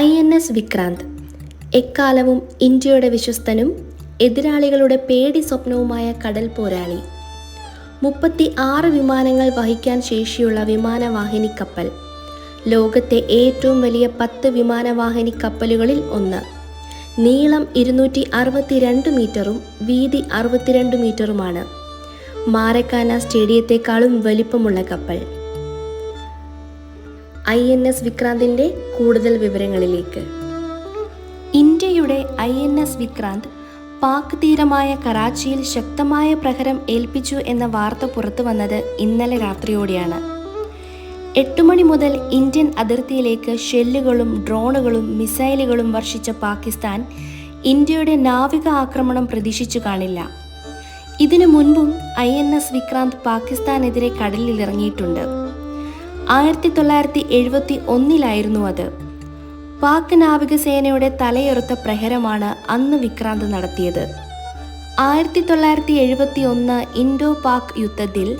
I N S Vikrant. എക്കാലവും ഇന്ത്യയുടെ വിശ്വസ്തനും എതിരാളികളുടെ പേടി സ്വപ്നവുമായ കടൽ പോരാളി. മുപ്പത്തി ആറ് വിമാനങ്ങൾ വഹിക്കാൻ ശേഷിയുള്ള വിമാനവാഹിനി കപ്പൽ. ലോകത്തെ ഏറ്റവും വലിയ പത്ത് വിമാനവാഹിനി കപ്പലുകളിൽ ഒന്ന്. നീളം ഇരുന്നൂറ്റി അറുപത്തിരണ്ട് മീറ്ററും വീതി അറുപത്തിരണ്ട് മീറ്ററുമാണ്. മാരക്കാന സ്റ്റേഡിയത്തെക്കാളും വലിപ്പമുള്ള കപ്പൽ. ഐ എൻ എസ് വിക്രാന്തിന്റെ കൂടുതൽ വിവരങ്ങളിലേക്ക്. ഇന്ത്യയുടെ I N S Vikrant Pak തീരമായ കറാച്ചിയിൽ ശക്തമായ പ്രഹരം ഏൽപ്പിച്ചു എന്ന വാർത്ത പുറത്തു വന്നത് ഇന്നലെ രാത്രിയോടെയാണ്. എട്ട് മണി മുതൽ ഇന്ത്യൻ അതിർത്തിയിലേക്ക് ഷെല്ലുകളും ഡ്രോണുകളും മിസൈലുകളും വർഷിച്ച പാകിസ്ഥാൻ ഇന്ത്യയുടെ നാവിക ആക്രമണം പ്രതീക്ഷിച്ചു കാണില്ല. ഇതിനു മുൻപും ഐ എൻ എസ് വിക്രാന്ത് പാകിസ്ഥാനെതിരെ കടലിൽ ഇറങ്ങിയിട്ടുണ്ട് ആയിരത്തി തൊള്ളായിരത്തി എഴുപത്തി ഒന്നിലായിരുന്നു അത്. പാക് നാവികസേനയുടെ തലയെറുത്ത പ്രഹരമാണ് അന്ന് വിക്രാന്ത് നടത്തിയത്. ആയിരത്തി തൊള്ളായിരത്തി എഴുപത്തി ഒന്ന് ഇൻഡോ പാക് യുദ്ധത്തിൽ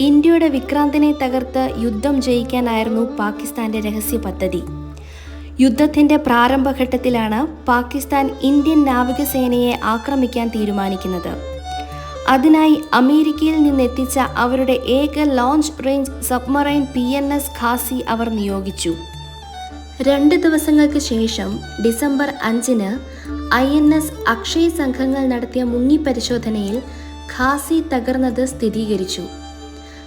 ഇന്ത്യയുടെ വിക്രാന്തിനെ തകർത്ത് യുദ്ധം ജയിക്കാനായിരുന്നു പാകിസ്ഥാന്റെ രഹസ്യ പദ്ധതി. യുദ്ധത്തിന്റെ പ്രാരംഭഘട്ടത്തിലാണ് പാകിസ്ഥാൻ ഇന്ത്യൻ നാവികസേനയെ ആക്രമിക്കാൻ തീരുമാനിക്കുന്നത്. അതിനായി അമേരിക്കയിൽ നിന്നെത്തിച്ച അവരുടെ ഏക launch range submarine P N S Ghazi അവർ നിയോഗിച്ചു. രണ്ട് ദിവസങ്ങൾക്ക് ശേഷം ഡിസംബർ അഞ്ചിന് ഐ എൻ എസ് അക്ഷയ് സംഘങ്ങൾ നടത്തിയ മുങ്ങിപ്പരിശോധനയിൽ ഖാസി തകർന്നത് സ്ഥിരീകരിച്ചു.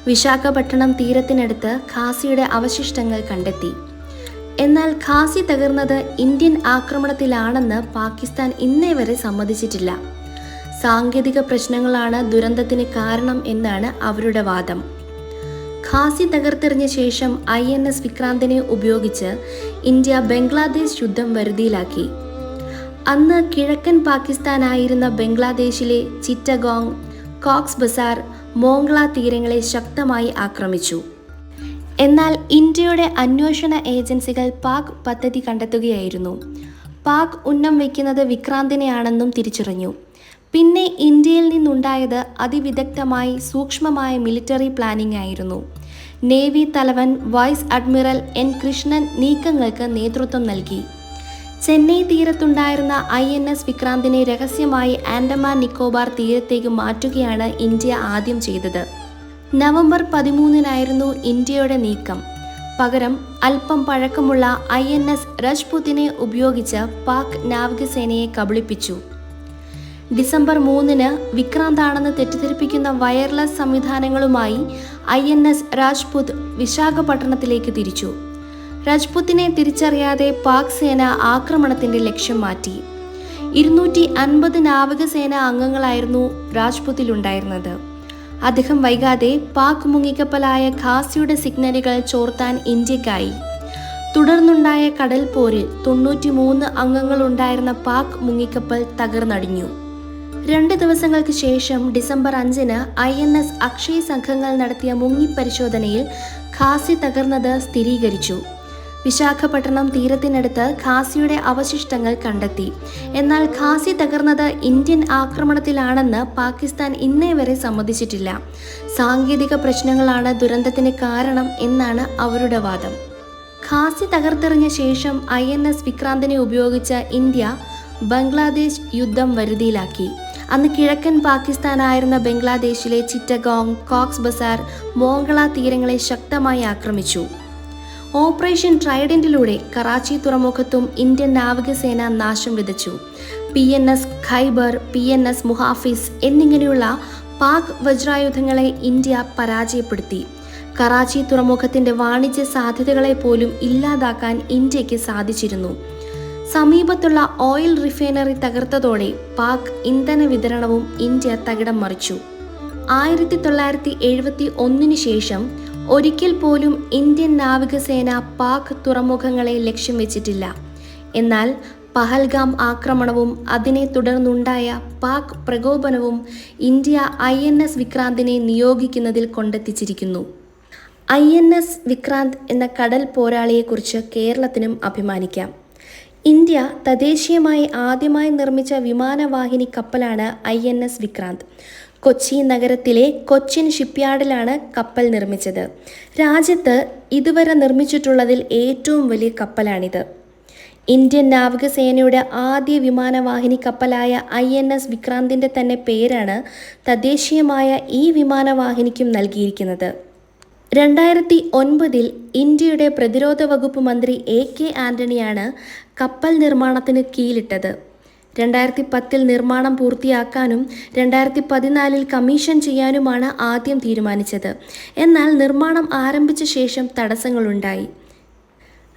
വിശാഖപട്ടണം തീരത്തിനടുത്ത് ഖാസിയുടെ അവശിഷ്ടങ്ങൾ കണ്ടെത്തി. എന്നാൽ ഖാസി തകർന്നത് ഇന്ത്യൻ ആക്രമണത്തിലാണെന്ന് പാകിസ്ഥാൻ ഇന്നേ വരെ സമ്മതിച്ചിട്ടില്ല. സാങ്കേതിക പ്രശ്നങ്ങളാണ് ദുരന്തത്തിന് കാരണം എന്നാണ് അവരുടെ വാദം. ഖാസി തകർത്തെറിഞ്ഞ ശേഷം ഐ എൻ എസ് വിക്രാന്തിനെ ഉപയോഗിച്ച് ഇന്ത്യ ബംഗ്ലാദേശ് യുദ്ധം വരുതിയിലാക്കി. അന്ന് കിഴക്കൻ പാകിസ്ഥാനായിരുന്ന ബംഗ്ലാദേശിലെ ചിറ്റഗോങ് കോക്സ് ബസാർ മോംഗ്ല തീരങ്ങളെ ശക്തമായി ആക്രമിച്ചു. എന്നാൽ ഇന്ത്യയുടെ അന്വേഷണ ഏജൻസികൾ പാക് പദ്ധതി കണ്ടെത്തുകയായിരുന്നു. പാക് ഉന്നം വയ്ക്കുന്നത് വിക്രാന്തിനെയാണെന്നും തിരിച്ചറിഞ്ഞു. പിന്നെ ഇന്ത്യയിൽ നിന്നുണ്ടായത് അതിവിദഗ്ധമായി സൂക്ഷ്മമായ മിലിറ്ററി പ്ലാനിംഗ് ആയിരുന്നു. നേവി തലവൻ വൈസ് അഡ്മിറൽ എൻ കൃഷ്ണൻ നീക്കങ്ങൾക്ക് നേതൃത്വം നൽകി. ചെന്നൈ തീരത്തുണ്ടായിരുന്ന ഐ എൻ എസ് വിക്രാന്തിനെ രഹസ്യമായി ആൻഡമാൻ നിക്കോബാർ തീരത്തേക്ക് മാറ്റുകയാണ് ഇന്ത്യ ആദ്യം ചെയ്തത്. നവംബർ പതിമൂന്നിനായിരുന്നു ഇന്ത്യയുടെ നീക്കം. പകരം അല്പം പഴക്കമുള്ള ഐ എൻ എസ് രജ്പുത്തിനെ ഉപയോഗിച്ച് പാക് നാവികസേനയെ കബളിപ്പിച്ചു. ഡിസംബർ മൂന്നിന് വിക്രാന്താണെന്ന് തെറ്റിദ്ധരിപ്പിക്കുന്ന വയർലെസ് സംവിധാനങ്ങളുമായി ഐ എൻ എസ് രാജ്പുത് വിശാഖപട്ടണത്തിലേക്ക് തിരിച്ചു. രാജ്പുത്തിനെ തിരിച്ചറിയാതെ പാക് സേന ആക്രമണത്തിന്റെ ലക്ഷ്യം മാറ്റി. ഇരുന്നൂറ്റി അൻപത് നാവികസേന അംഗങ്ങളായിരുന്നു രാജ്പുത്തിലുണ്ടായിരുന്നത്. അദ്ദേഹം വൈകാതെ പാക് മുങ്ങിക്കപ്പലായ ഖാസിയുടെ സിഗ്നലുകൾ ചോർത്താൻ ഇന്ത്യക്കായി. തുടർന്നുണ്ടായ കടൽപോരിൽ തൊണ്ണൂറ്റി മൂന്ന് അംഗങ്ങളുണ്ടായിരുന്ന പാക് മുങ്ങിക്കപ്പൽ തകർന്നടിഞ്ഞു. രണ്ട് ദിവസങ്ങൾക്ക് ശേഷം ഡിസംബർ അഞ്ചിന് ഐ എൻ എസ് അക്ഷയ് സംഘങ്ങൾ നടത്തിയ മുങ്ങിപ്പരിശോധനയിൽ ഖാസി തകർന്നത് സ്ഥിരീകരിച്ചു. വിശാഖപട്ടണം തീരത്തിനടുത്ത് ഖാസിയുടെ അവശിഷ്ടങ്ങൾ കണ്ടെത്തി. എന്നാൽ ഖാസി തകർന്നത് ഇന്ത്യൻ ആക്രമണത്തിലാണെന്ന് പാകിസ്ഥാൻ ഇന്നേ വരെ സമ്മതിച്ചിട്ടില്ല. സാങ്കേതിക പ്രശ്നങ്ങളാണ് ദുരന്തത്തിന് കാരണം എന്നാണ് അവരുടെ വാദം. ഖാസി തകർത്തെറിഞ്ഞ ശേഷം ഐ എൻ എസ് വിക്രാന്തിനെ ഉപയോഗിച്ച് ഇന്ത്യ ബംഗ്ലാദേശ് യുദ്ധം വരുതിയിലാക്കി. അന്ന് കിഴക്കൻ പാകിസ്ഥാനായിരുന്ന ബംഗ്ലാദേശിലെ ചിറ്റഗോങ് കോക്സ് ബസാർ മോംഗള തീരങ്ങളെ ശക്തമായി ആക്രമിച്ചു. ഓപ്പറേഷൻ ട്രൈഡന്റിലൂടെ കറാച്ചി തുറമുഖത്തും ഇന്ത്യൻ നാവികസേന നാശം വിതച്ചു. P N S Khyber P N S Muhafiz എന്നിങ്ങനെയുള്ള പാക് വജ്രായുധങ്ങളെ ഇന്ത്യ പരാജയപ്പെടുത്തി. കറാച്ചി തുറമുഖത്തിന്റെ വാണിജ്യ സാധ്യതകളെ പോലും ഇല്ലാതാക്കാൻ ഇന്ത്യയ്ക്ക് സാധിച്ചിരുന്നു. സമീപത്തുള്ള ഓയിൽ റിഫൈനറി തകർത്തതോടെ പാക് ഇന്ധന വിതരണവും ഇന്ത്യ തകിടം മറിച്ചു. ആയിരത്തി തൊള്ളായിരത്തി എഴുപത്തി ഒന്നിന് ശേഷം ഒരിക്കൽ പോലും ഇന്ത്യൻ നാവികസേന പാക് തുറമുഖങ്ങളെ ലക്ഷ്യം വെച്ചിട്ടില്ല. എന്നാൽ പഹൽഗാം ആക്രമണവും അതിനെ തുടർന്നുണ്ടായ പാക് പ്രകോപനവും ഇന്ത്യ ഐ എൻ എസ് വിക്രാന്തിനെ നിയോഗിക്കുന്നതിൽ കൊണ്ടെത്തിച്ചിരിക്കുന്നു. ഐ എൻ എസ് വിക്രാന്ത് എന്ന കടൽ പോരാളിയെക്കുറിച്ച് കേരളത്തിനും അഭിമാനിക്കാം. ഇന്ത്യ തദ്ദേശീയമായി ആദ്യമായി നിർമ്മിച്ച വിമാനവാഹിനി കപ്പലാണ് I N S Vikrant. Kochi നഗരത്തിലെ കൊച്ചിൻ ഷിപ്പ്യാർഡിലാണ് കപ്പൽ നിർമ്മിച്ചത്. രാജ്യത്ത് ഇതുവരെ നിർമ്മിച്ചിട്ടുള്ളതിൽ ഏറ്റവും വലിയ കപ്പലാണിത്. ഇന്ത്യൻ നാവികസേനയുടെ ആദ്യ വിമാനവാഹിനി കപ്പലായ ഐ എൻ എസ് വിക്രാന്തിന്റെ തന്നെ പേരാണ് തദ്ദേശീയമായ ഈ വിമാനവാഹിനിക്കും നൽകിയിരിക്കുന്നത്. രണ്ടായിരത്തി ഒൻപതിൽ ഇന്ത്യയുടെ പ്രതിരോധ വകുപ്പ് മന്ത്രി എ കെ ആന്റണിയാണ് കപ്പൽ നിർമ്മാണത്തിന് കീഴിലിട്ടത് രണ്ടായിരത്തി പത്തിൽ നിർമ്മാണം പൂർത്തിയാക്കാനും രണ്ടായിരത്തി പതിനാലിൽ കമ്മീഷൻ ചെയ്യാനുമാണ് ആദ്യം തീരുമാനിച്ചത്. എന്നാൽ നിർമ്മാണം ആരംഭിച്ച ശേഷം തടസ്സങ്ങളുണ്ടായി.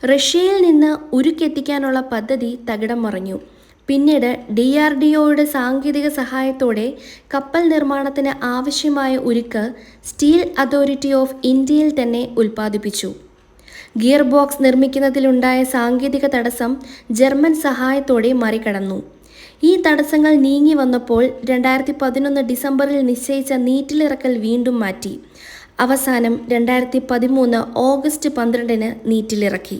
റഷ്യയിൽ നിന്ന് ഉരുക്കെത്തിക്കാനുള്ള പദ്ധതി തകിടം മറിഞ്ഞു. പിന്നീട് ഡി ആർ ഡി ഒയുടെ സാങ്കേതിക സഹായത്തോടെ കപ്പൽ നിർമ്മാണത്തിന് ആവശ്യമായ ഉരുക്ക് സ്റ്റീൽ അതോറിറ്റി ഓഫ് ഇന്ത്യയിൽ തന്നെ ഉൽപ്പാദിപ്പിച്ചു. ഗിയർ ബോക്സ് നിർമ്മിക്കുന്നതിലുണ്ടായ സാങ്കേതിക തടസ്സം ജർമ്മൻ സഹായത്തോടെ മറികടന്നു. ഈ തടസ്സങ്ങൾ നീങ്ങി വന്നപ്പോൾ രണ്ടായിരത്തി പതിനൊന്ന് ഡിസംബറിൽ നിശ്ചയിച്ച നീറ്റിലിറക്കൽ വീണ്ടും മാറ്റി. അവസാനം രണ്ടായിരത്തി പതിമൂന്ന് ഓഗസ്റ്റ് പന്ത്രണ്ടിന് നീറ്റിലിറക്കി.